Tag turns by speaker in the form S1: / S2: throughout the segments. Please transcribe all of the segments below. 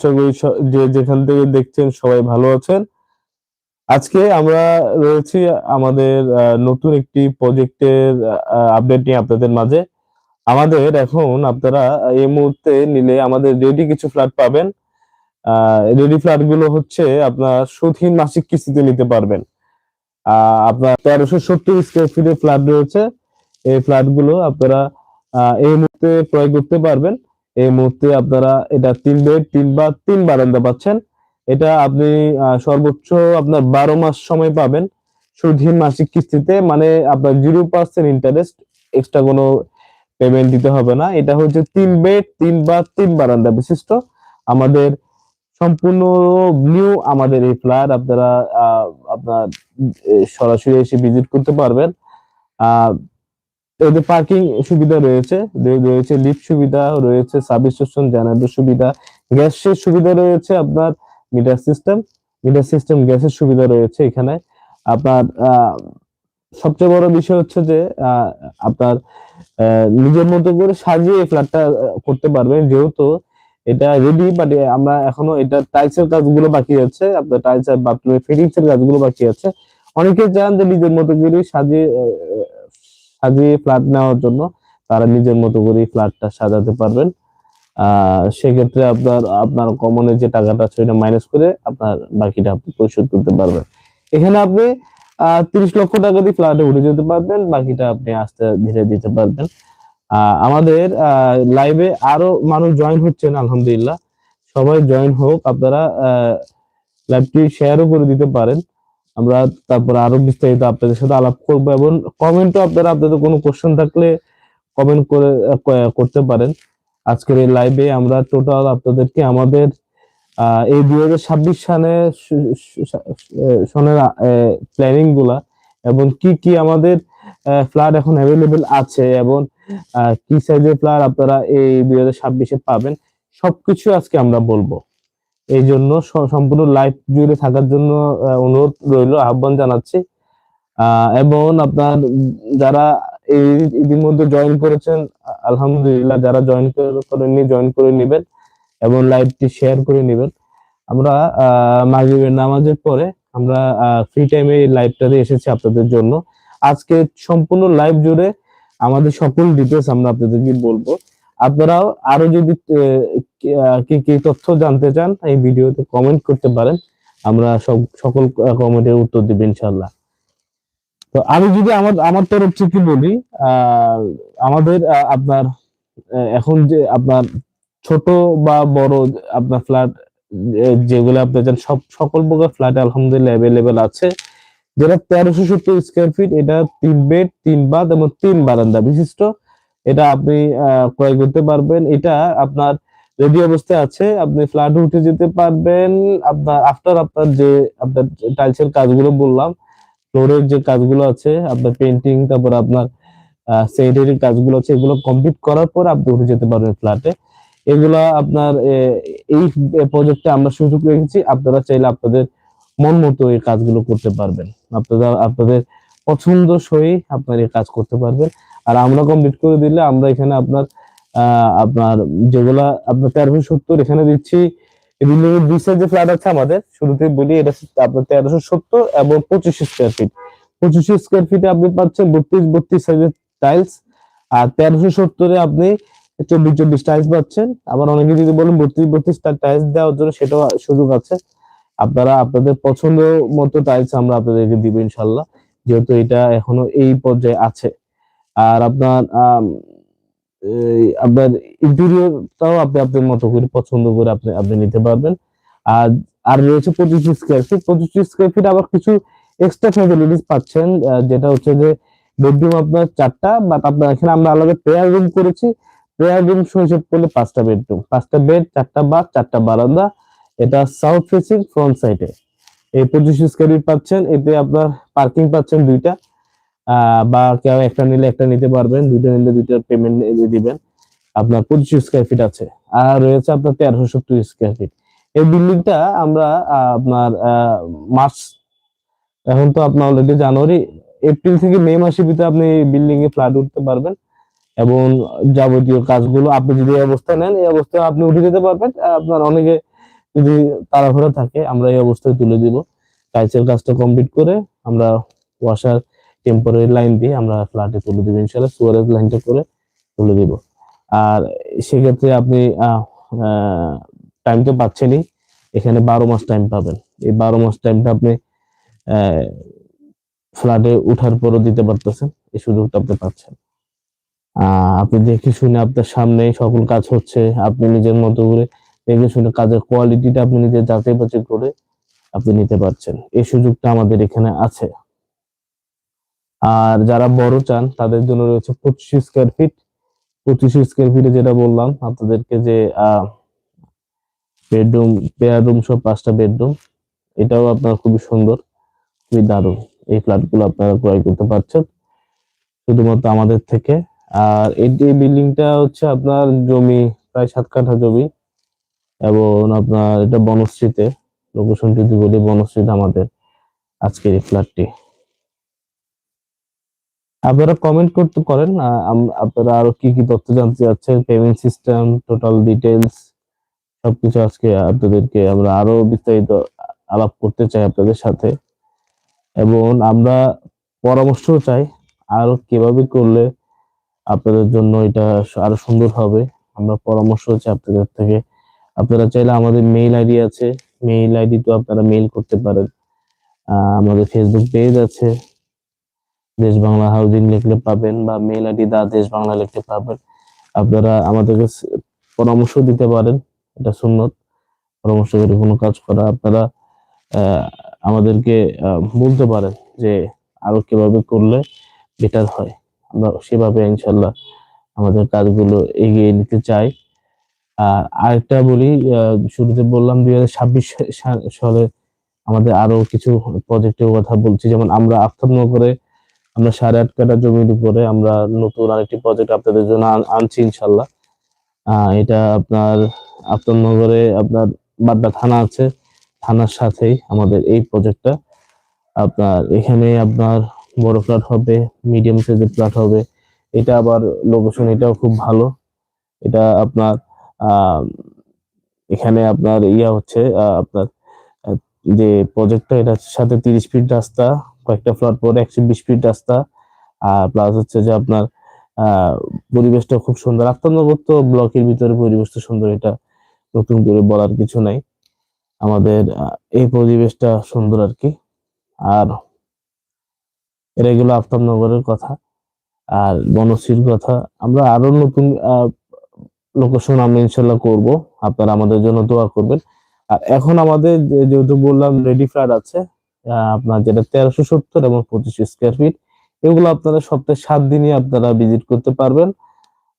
S1: আশা করি যে যেখান থেকে দেখছেন সবাই ভালো আছেন। আজকে আমরা রয়েছি আমাদের নতুন একটি প্রজেক্টের আপডেট নিয়ে আপনাদের মাঝে। আমাদের এখন আপনারা এই মুহূর্তে নিলে আমাদের রেডি কিছু ফ্ল্যাট পাবেন। রেডি ফ্ল্যাটগুলো হচ্ছে আপনার সুদহীন মাসিক কিস্তিতে নিতে পারবেন। আপনার তেরোশো সত্তর স্কোয়ার ফিটের ফ্ল্যাট রয়েছে। এই ফ্ল্যাটগুলো আপনারা এই মুহূর্তে ক্রয় করতে পারবেন। এই মুহূর্তে আপনারা এটা তিন বেড তিন বা তিন বারান্দা পাচ্ছেন। এটা আপনি সর্বোচ্চ আপনার বারো মাস সময় পাবেন। সুদহীন মাসিক কিস্তিতে মানে আপনার জিরো পার্সেন্ট ইন্টারেস্ট এক্সট্রা কোনো পেমেন্ট দিতে হবে না। এটা হচ্ছে তিন বেড তিন বা তিন বারান্দা বিশিষ্ট। আমাদের সম্পূর্ণ নিউ আমাদের এই ফ্ল্যাট আপনারা আপনার সরাসরি এসে ভিজিট করতে পারবেন। এদের পার্কিং সুবিধা রয়েছে রয়েছে লিফট সুবিধা, রয়েছে সার্ভিস স্টেশন জেনারেটর সুবিধা, গ্যাসের সুবিধা রয়েছে আপনার মিটার সিস্টেম মিটার সিস্টেম গ্যাসের সুবিধা রয়েছে এখানে। আপনার সবচেয়ে বড় বিষয় হচ্ছে যে আপনার নিজের মতো করে সাজিয়ে ফ্ল্যাটটা করতে পারবেন। যেহেতু এটা রেডি বাট আমরা এখনও এটা টাইলসের কাজগুলো বাকি আছে, আপনার টাইলস আর বাথরুমের ফিটিংস এর কাজগুলো বাকি আছে। অনেকে চান যে নিজের মতো করে সাজিয়ে সাজিয়ে ফ্ল্যাট নেওয়ার জন্য তারা নিজের মতো করে ফ্ল্যাটটা সাজাতে পারবেন। সেক্ষেত্রে আপনার আপনার কমনের যে টাকাটা ওইটা মাইনাস করে আপনার বাকিটা আপনি পরিশোধ করতে পারবেন। এখানে আপনি তিরিশ লক্ষ টাকা দিয়ে ফ্ল্যাটে উঠে যেতে পারবেন, বাকিটা আপনি আস্তে ধীরে দিতে পারবেন। আমাদের লাইভে আরও মানুষ জয়েন হচ্ছেন, আলহামদুলিল্লাহ। সবাই জয়েন হোক, আপনারা লাইভটি শেয়ারও করে দিতে পারেন। আমরা তারপর আরও বিস্তারিত আপনাদের সাথে আলাপ করব এবং কমেন্টও আপনারা আপনাদের কোনো কোশ্চেন থাকলে কমেন্ট করে করতে পারেন। আজকের এই লাইভে আমরা টোটাল আপনাদেরকে আমাদের এই দুই হাজার ছাব্বিশ সালে সনের প্ল্যানিংগুলা এবং কি কি আমাদের ফ্ল্যাট এখন অ্যাভেলেবেল আছে এবং কি সাইজের ফ্ল্যাট আপনারা এই দুই হাজার ছাব্বিশে পাবেন, সবকিছু আজকে আমরা বলব। এই জন্য সম্পূর্ণ লাইভ জুড়ে থাকার জন্য অনুরোধ রইল, আহ্বান জানাচ্ছি। এবং আপনার যারা ইতিমধ্যে জয়েন করেছেন আলহামদুলিল্লাহ, যারা জয়েন করেননি জয়েন করে নেবেন এবং লাইভটি শেয়ার করে নেবেন। আমরা মাগরিবের নামাজের পরে আমরা ফ্রি টাইমে এই লাইভটাতে এসেছি আপনাদের জন্য। আজকে সম্পূর্ণ লাইভ জুড়ে আমাদের সকল ডিটেলস আমরা আপনাদেরকে বলব। আপনারাও আরও যদি কি- কি তথ্য জানতে চান, এই ভিডিওতে কমেন্ট করতে পারেন। আমরা সব, সকল কমেন্টের উত্তর দিব ইনশাল্লাহ তো আমি যদি আমার আমার তরফ থেকে বলি আমাদের আপনার এখন যে আপনার ছোট বা বড় আপনার ফ্ল্যাট যেগুলো আপনি চান সব, সকল প্রকার ফ্ল্যাট আলহামদুলিল্লাহ অ্যাভেলেবেল আছে। যেটা তেরোশো সত্তর স্কোয়ার ফিট এটা তিন বেড তিন বাথ এবং তিন বারান্দা বিশিষ্ট। এটা আপনি ক্রয় করতে পারবেন। এটা আপনার রেডি অবস্থায় আছে। আপনি ফ্ল্যাট উঠে যেতে পারবেন। আপনার আফটার আপনার যে, আপনার টাইলসের কাজগুলো বললাম ফ্লোরের যে কাজগুলো আছে, আপনার পেন্টিং তারপর আপনার সেনিটারি কাজগুলো আছে, এগুলো কমপ্লিট করার পর আপনি উঠে যেতে পারবেন ফ্ল্যাটে এগুলা আপনার এই প্রজেক্টে আমরা সুযোগ রেখেছি আপনারা চাইলে আপনাদের মন মতো এই কাজগুলো করতে পারবেন। আপনারা, আপনাদের পছন্দ সই আপনার এই কাজ করতে পারবেন। আর আমরা কমপ্লিট করে দিলে আমরা এখানে আপনার আপনার যেগুলা আপনার তেরোশো সত্তর এখানে দিচ্ছি। এর ফ্ল্যাট আছে আমাদের, শুরুতে বলি, এটা আপনার তেরোশো সত্তর এবং পঁচিশ স্কোয়ার ফিট পঁচিশ স্কোয়ার ফিটে আপনি পাচ্ছেন বত্রিশ বত্রিশ সাইজের টাইলস আর তেরোশো সত্তরে আপনি চব্বিশ চব্বিশ টাইলস পাচ্ছেন। আবার অনেকে যদি বলেন বত্রিশ বত্রিশ টাইলস দেওয়ার জন্য সেটাও সুযোগ আছে। আপনারা আপনাদের পছন্দ মতো টাইলস আমরা আপনাদেরকে দিব ইনশাল্লাহ। যেহেতু এটা এখনও এই পর্যায়ে আছে। আর আপনার আপনার ইন্টেরিয়রটাও আপনি আপনার মতো করে পছন্দ করে আপনি আপনি নিতে পারবেন। আর আর রয়েছে পঁচিশ স্কোয়ার ফিট পঁচিশ স্কোয়ার ফিট আবার কিছু এক্সট্রা ফ্যাসিলিটিস পাচ্ছেন যেটা হচ্ছে যে বেডরুম আপনার চারটা বাট আপনার এখানে আমরা আলাদা প্রেয়ার রুম করেছি। প্রেয়ার রুম হিসেব করলে পাঁচটা বেডরুম পাঁচটা বেড চারটা বাথ চারটা বারান্দা। এটা সাউথ ফেসিং ফ্রন্ট সাইডে এই পঁচিশ স্কোয়ার ফিট পাচ্ছেন। এতে আপনার পার্কিং পাচ্ছেন দুইটা। বা কেউ একটা নিলে একটা নিতে পারবেন, দুইটা নিলে দুইটার পেমেন্ট দিবেন। আপনার পঁচিশ স্কোয়ার ফিট আছে, আর রয়েছে আপনার তেরোশো সত্তর স্কোয়ার ফিট এই বিল্ডিংটা আমরা আপনার মার্চ, এখন তো আপনার অলরেডি জানুয়ারি, এপ্রিল থেকে মে মাসের ভিতরে আপনি বিল্ডিং এ ফ্ল্যাট উঠতে পারবেন এবং যাবতীয় কাজগুলো, আপনি যদি এই অবস্থায় নেন, এই অবস্থায় আপনি উঠে যেতে পারবেন। আপনার অনেকে যদি তাড়াহুড়া থাকে, আমরা এই অবস্থায় তুলে দিব। টাইলসের কাজটা কমপ্লিট করে আমরা ওয়াশার টেম্পোরারি লাইন দিয়ে আমরা ফ্ল্যাটে তুলে দিব। ইনশাল্লাহ সুয়ারেজ লাইনটা করে তুলে দিব। আর সেক্ষেত্রে আপনি টাইম তো পাচ্ছেনই। এখানে বারো মাস টাইম পাবেন। এই বারো মাস টাইমটা আপনি ফ্ল্যাটে উঠার পরও দিতে পারতেছেন। এই সুযোগটা আপনি পাচ্ছেন। আপনি দেখে শুনে আপনার সামনে সকল কাজ হচ্ছে। আপনি নিজের মতো করে দেখে শুনে কাজের কোয়ালিটিটা আপনি নিজে যাচাই বাছাই করে আপনি নিতে পারছেন। এই সুযোগটা আমাদের এখানে আছে। আর যারা বড় চান, তাদের জন্য রয়েছে পঁচিশ স্কোয়ার ফিট পঁচিশ স্কোয়ার ফিটে যেটা বললাম, আপনাদেরকে যে বেডরুম পেয়ার রুম সব পাঁচটা বেডরুম এটাও আপনার খুবই সুন্দর, খুবই দারুণ। এই ফ্ল্যাটগুলো আপনারা ক্রয় করতে পারছেন শুধুমাত্র আমাদের থেকে। আর এই বিল্ডিংটা হচ্ছে আপনার জমি, প্রায় সাত কাঠা জমি এবং আপনার এটা বনশ্রীতে। লোকেশন যদি বলি, বনশ্রীতে আমাদের আজকের এই ফ্ল্যাটটি আপনারা কমেন্ট করতে করেন আপনারা আরও কি কি তথ্য জানতে চাচ্ছেন পেমেন্ট সিস্টেম টোটাল ডিটেলস সবকিছু আজকে আপনাদেরকে আমরা আরও বিস্তারিত আলাপ করতে চাই আপনাদের সাথে। এবং আমরা পরামর্শও চাই আরও কীভাবে করলে আপনাদের জন্য এটা আরও সুন্দর হবে। আমরা পরামর্শ চাই আপনাদের থেকে। আপনারা চাইলে আমাদের মেইল আইডি আছে। মেইল আইডি তো আপনারা মেইল করতে পারেন। আমাদের ফেসবুক পেজ আছে। দেশ বাংলা হাউজিং লিখলে পাবেন বা মেইল আইডি দা দেশ বাংলা লিখতে পাবেন। আপনারা আমাদেরকে পরামর্শ দিতে পারেন, এটা সুন্নত। পরামর্শ করে কোনো কাজ করা। আপনারা আমাদেরকে বলতে পারেন যে আরও কীভাবে করলে বেটার হয়। আমরা সেভাবে ইনশাল্লাহ আমাদের কাজগুলো এগিয়ে নিতে চাই। আর আরেকটা বলি শুরুতে বললাম দুই হাজার ছাব্বিশ সালে আমাদের আরও কিছু প্রজেক্টের কথা বলছি। যেমন আমরা আফতাবনগরে আমরা সাড়ে আট কাটা জমির উপরে আমরা নতুন আরেকটি প্রজেক্ট আপনাদের জন্য আনছি ইনশাল্লাহ। এটা আপনার আফতাবনগরে আপনার বাড্ডা থানা আছে, থানার সাথেই আমাদের এই প্রজেক্টটা আপনার এখানে আপনার বড় ফ্ল্যাট হবে মিডিয়াম সাইজের ফ্ল্যাট হবে। এটা আবার লোকেশন এটাও খুব ভালো। এটা আপনার এখানে আপনার ইয়া হচ্ছে আপনার যে প্রজেক্টটা এটার সাথে তিরিশ ফিট রাস্তা কয়েকটা ফ্ল্যাট পরে একশো বিশ ফিট রাস্তা, আর প্লাস হচ্ছে যে আপনার পরিবেশটা খুব সুন্দর। আফতাবনগর তো ব্লকের ভিতরে পরিবেশটা সুন্দর, এটা নতুন করে বলার কিছু নাই। আমাদের এই পরিবেশটা সুন্দর আর কি। আর এটা গেলো আফতাবনগরের কথা, আর বনশ্রীর কথা। আমরা আরও নতুন লোকেশন আমরা ইনশাল্লাহ করব। আপনারা আমাদের জন্য দোয়া করবেন। আর এখন আমাদের যেহেতু বললাম রেডি ফ্ল্যাট আছে আপনার যেটা তেরোশো সত্তর এবং পঁচিশ স্কোয়ার ফিট এগুলো আপনারা সপ্তাহে সাত দিনই আপনারা ভিজিট করতে পারবেন।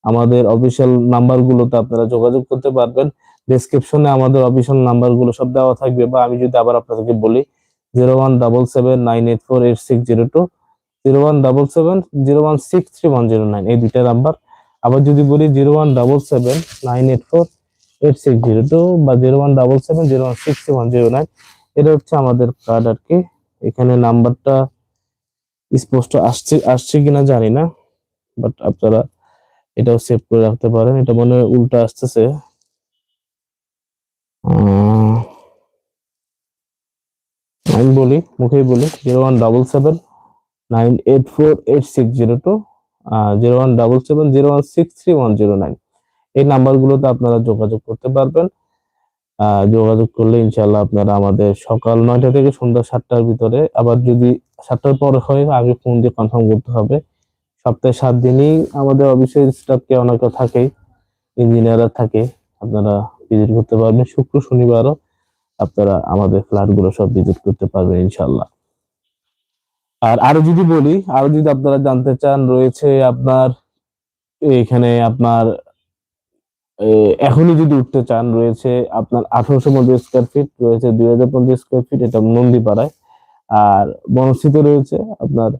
S1: আমাদের অফিসিয়াল নাম্বার গুলোতে আপনারা যোগাযোগ করতে পারবেন। ডেসক্রিপশনে আমাদের অফিসিয়াল নাম্বারগুলো সব দেওয়া থাকবে বা আমি যদি আবার আপনাদেরকে বলি zero one double seven nine eight four eight six zero two zero one double seven zero one six three one zero nine এই দুইটা নাম্বার আবার যদি বলি zero one double seven nine eight four eight six zero two বা zero one double seven zero one six three one zero nine এটা হচ্ছে আমাদের card আর কি এখানে নাম্বারটা স্পষ্ট আসছে আসছে কিনা জানি না বাট আপনারা এটাও সেভ করে রাখতে পারেন। এটা মনে হয় উল্টা আসতেছে। আমি বলি, মুখেই বলি zero one double seven nine eight four eight six zero two zero one double seven zero one six three one zero nine এই নাম্বারগুলোতে আপনারা যোগাযোগ করতে পারবেন। যোগাযোগ করলে ইনশাল্লাহ আপনারা আমাদের সকাল নয়টা থেকে সন্ধ্যা সাতটার ভিতরে, আবার যদি সাতটার পর হয়, আগে ফোন দিয়ে কনফার্ম করতে হবে। সপ্তাহে সাত দিনই আমাদের অফিসের স্টাফকে অনেকে থাকে ইঞ্জিনিয়াররা থাকে, আপনারা ভিজিট করতে পারবেন। শুক্র, শনিবারও আপনারা আমাদের ফ্ল্যাটগুলো সব ভিজিট করতে পারবেন ইনশাল্লাহ আর আরও যদি বলি, আরও যদি আপনারা জানতে চান, রয়েছে আপনার, এখানে আপনার এখনই যদি উঠতে চান, রয়েছে আপনার আঠারোশো পঞ্চাশ স্কোয়ার ফিট রয়েছে দুই হাজার পঞ্চাশ স্কোয়ার ফিট এটা নন্দীপাড়ায়। আর বনস্থিত রয়েছে আপনার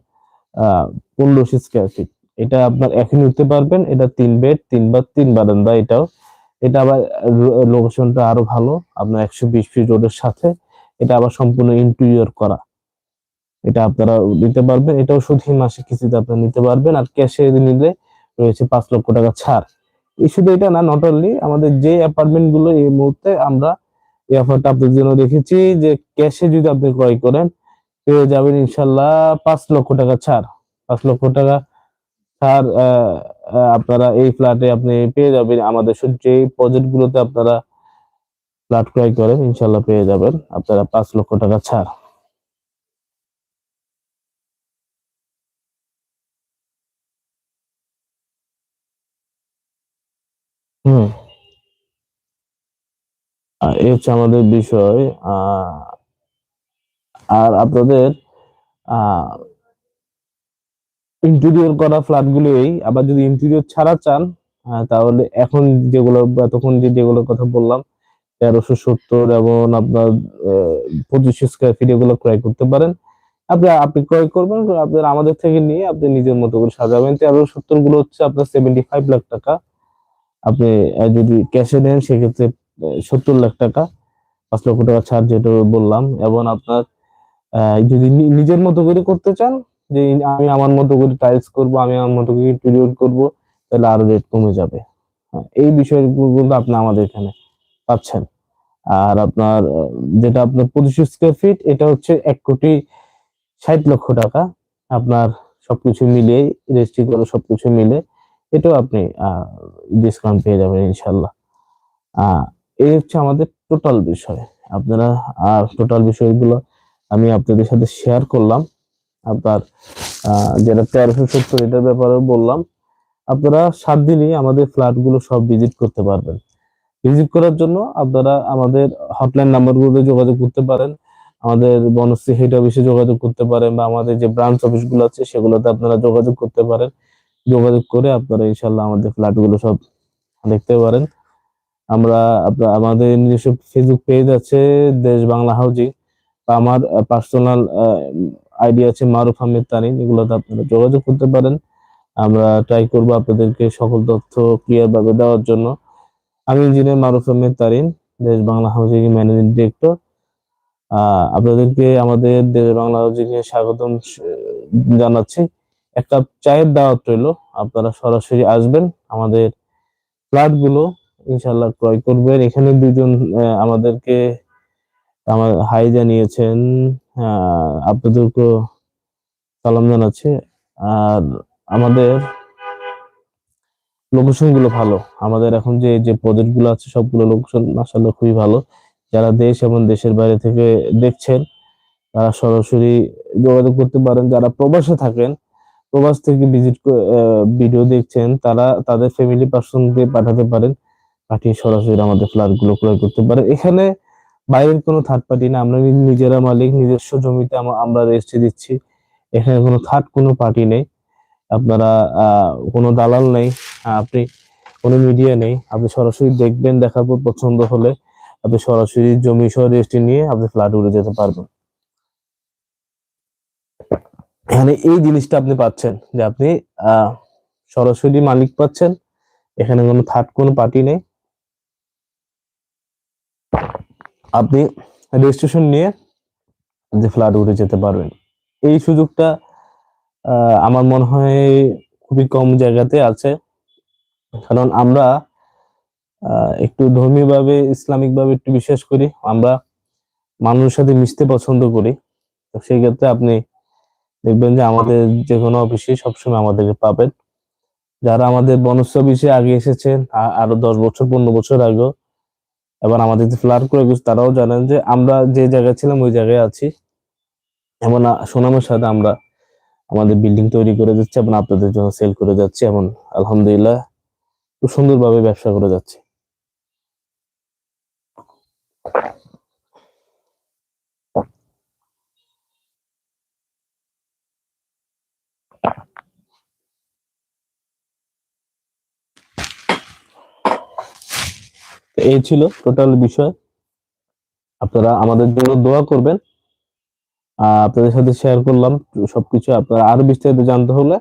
S1: পনেরোশো স্কোয়ার ফিট এটা আপনার এখনই উঠতে পারবেন, এটা তিন বেড তিন বা তিন বারান্দা এটাও। এটা আবার লোকেশনটা আরও ভালো, আপনার একশো বিশ ফিট রোডের সাথে। এটা আবার সম্পূর্ণ ইন্টেরিয়র করা। এটা আপনারা নিতে পারবেন, এটাও শুধু মাসে কিস্তিতে আপনারা নিতে পারবেন। আর ক্যাশে নিলে রয়েছে পাঁচ লক্ষ টাকা ছাড়। শুধু এটা না নট অনলি আমাদের যে অ্যাপার্টমেন্টগুলো এই মুহূর্তে আমরা এই অফারটা আপনাদের জন্য রেখেছি, যে ক্যাশে যদি আপনি ক্রয় করেন, পেয়ে যাবেন ইনশাল্লাহ পাঁচ লক্ষ টাকা ছাড়। পাঁচ লক্ষ টাকা ছাড় আপনারা এই ফ্ল্যাটে আপনি পেয়ে যাবেন। আমাদের যে প্রজেক্ট গুলোতে আপনারা ফ্ল্যাট ক্রয় করেন, ইনশাল্লাহ পেয়ে যাবেন। আপনারা পাঁচ লক্ষ টাকা ছাড়। হুম। এই হচ্ছে আমাদের বিষয় আর আপনাদের ইন্টেরিয়র করা ফ্ল্যাট গুলোই আবার যদি ইন্টেরিয়র ছাড়া চান তাহলে এখন যেগুলো তখন যে যেগুলোর কথা বললাম, তেরোশো সত্তর এবং আপনার পঁচিশশো স্কোয়ার ফিট এগুলো ক্রয় করতে পারেন। আপনি আপনি ক্রয় করবেন, আপনার, আমাদের থেকে নিয়ে আপনি নিজের মতো করে সাজাবেন। তেরোশো সত্তরগুলো হচ্ছে আপনার সেভেন্টি ফাইভ লাখ টাকা। আপনি যদি ক্যাশে নেন সেক্ষেত্রে সত্তর লাখ টাকা পাঁচ লক্ষ টাকা ছাড় যেটা বললাম এবং আপনার যদি নিজের মতো করে করতে চান যে আমি আমার মতো করে টাইলস করব আমি আমার মতো করে ইন্টেরিয়র করব তাহলে আরও রেট কমে যাবে। হ্যাঁ, এই বিষয়গুলো আপনি আমাদের এখানে পাচ্ছেন। আর আপনার যেটা আপনার পঁচিশশো স্কোয়ার ফিট এটা হচ্ছে এক কোটি ষাট লক্ষ টাকা। আপনার সবকিছু মিলিয়ে রেজিস্ট্রি করে সবকিছু মিলে এটাও আপনি ডিসকাউন্ট পেয়ে যাবেন ইনশাল্লাহ এই হচ্ছে আমাদের টোটাল বিষয়। আপনারা, আর টোটাল বিষয়গুলো আমি আপনাদের সাথে শেয়ার করলাম। আপনার যেটা তেরোশো সত্তর এটার ব্যাপারে বললাম। আপনারা সাত দিনই আমাদের ফ্ল্যাটগুলো সব ভিজিট করতে পারবেন। ভিজিট করার জন্য আপনারা আমাদের হটলাইন নাম্বার গুলোতে যোগাযোগ করতে পারেন। আমাদের বনশ্রী হেড অফিসে যোগাযোগ করতে পারেন বা আমাদের যে ব্রাঞ্চ অফিসগুলো আছে সেগুলোতে আপনারা যোগাযোগ করতে পারেন। যোগাযোগ করে আপনারা ইনশাল্লাহ আমাদের ফ্ল্যাটগুলো সব দেখতে পারেন। আমরা আমাদের নিজস্ব ফেসবুক পেজ আছে, দেশ বাংলা হাউজিং। আমার পার্সোনাল আইডি আছে মারুফ আহমেদ তারিন এগুলোতে আপনারা যোগাযোগ করতে পারেন। আমরা ট্রাই করব আপনাদেরকে সকল তথ্য ক্লিয়ার ভাবে দেওয়ার জন্য। আমি ইঞ্জিনিয়ার মারুফ আহমেদ তারিন দেশ বাংলা হাউজিং ম্যানেজিং ডিরেক্টর আপনাদেরকে আমাদের দেশ বাংলা হাউজিং স্বাগতম স- জানাচ্ছি একটা চায়ের দাওয়াত রইল। আপনারা সরাসরি আসবেন। আমাদের ফ্ল্যাটগুলো ইনশাল্লাহ ক্রয় করবেন। এখানে দুজন আমাদেরকে আমার হাই জানিয়েছেন আপনাদেরকে সালাম জানাচ্ছি। আর আমাদের লোকেশনগুলো ভালো। আমাদের এখন যে যে প্রজেক্টগুলো আছে, সবগুলো লোকেশন মাসাল্লাহ খুবই ভালো। যারা দেশ এবং দেশের বাইরে থেকে দেখছেন, তারা সরাসরি যোগাযোগ করতে পারেন। যারা প্রবাসে থাকেন প্রবাস থেকে ভিজিট ভিডিও দেখছেন, তারা তাদের ফ্যামিলি পার্সন পার্সনকে পাঠাতে পারেন, পাঠিয়ে সরাসরি আমাদের ফ্ল্যাটগুলো ক্রয় করতে পারেন। এখানে বাইরের কোনো থার্ড পার্টি না, আমরা নিজেরা মালিক, নিজস্ব জমিতে আমরা রেজিস্ট্রি দিচ্ছি। এখানে কোনো থার্ড কোনো পার্টি নেই। আপনারা কোনো দালাল নেই, আপনি কোনো মিডিয়া নেই। আপনি সরাসরি দেখবেন, দেখার পর পছন্দ হলে আপনি সরাসরি জমি সহ রেজিস্ট্রি নিয়ে আপনি ফ্ল্যাট উড়ে যেতে পারবেন। এখানে এই জিনিসটা আপনি পাচ্ছেন যে আপনি সরাসরি মালিক পাচ্ছেন। এখানে কোনো থার্ড কোনো পার্টি নেই। আপনি রেজিস্ট্রেশন নিয়ে যে ফ্ল্যাট উঠে যেতে পারবেন। এই সুযোগটা আমার মনে হয় খুবই কম জায়গাতে আছে। কারণ আমরা একটু ধর্মীয়ভাবে, ইসলামিকভাবে একটু বিশ্বাস করি। আমরা মানুষের সাথে মিশতে পছন্দ করি। তো সেই ক্ষেত্রে আপনি দেখবেন যে আমাদের যে কোনো অফিসে সবসময় আমাদেরকে পাবেন। যারা আমাদের বনস্থ অফিসে আগে এসেছেন আরও দশ বছর, পনেরো বছর আগেও, এবার আমাদের যে ফ্ল্যাট করে গেছে, তারাও জানেন যে আমরা যে জায়গায় ছিলাম, ওই জায়গায় আছি। এমন সুনামের সাথে আমরা আমাদের বিল্ডিং তৈরি করে দিচ্ছি, এবং আপনাদের জন্য সেল করে যাচ্ছি, এবং আলহামদুলিল্লাহ খুব সুন্দরভাবে ব্যবসা করে যাচ্ছি তো এই ছিল টোটাল বিষয়। আপনারা আমাদের জন্য দোয়া করবেন। আপনাদের সাথে শেয়ার করলাম সবকিছু। আপনারা আরও বিস্তারিত জানতে হলে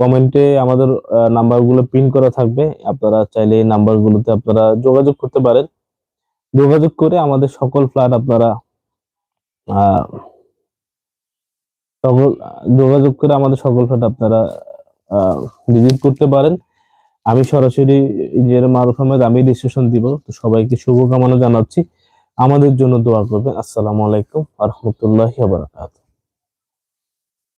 S1: কমেন্টে আমাদের নাম্বারগুলো পিন করা থাকবে। আপনারা চাইলে এই নাম্বার গুলোতে আপনারা যোগাযোগ করতে পারেন। যোগাযোগ করে আমাদের সকল ফ্ল্যাট আপনারা যোগাযোগ করে আমাদের সকল ফ্ল্যাট আপনারা ভিজিট করতে পারেন। আমি সরাসরি ইঞ্জিনিয়ার মারুফ আহমেদ, আমি রেজিস্ট্রেশন দিব। তো সবাইকে শুভকামনা জানাচ্ছি। আমাদের জন্য দোয়া করবেন। আসসালামু আলাইকুম আহমতুল্লাহ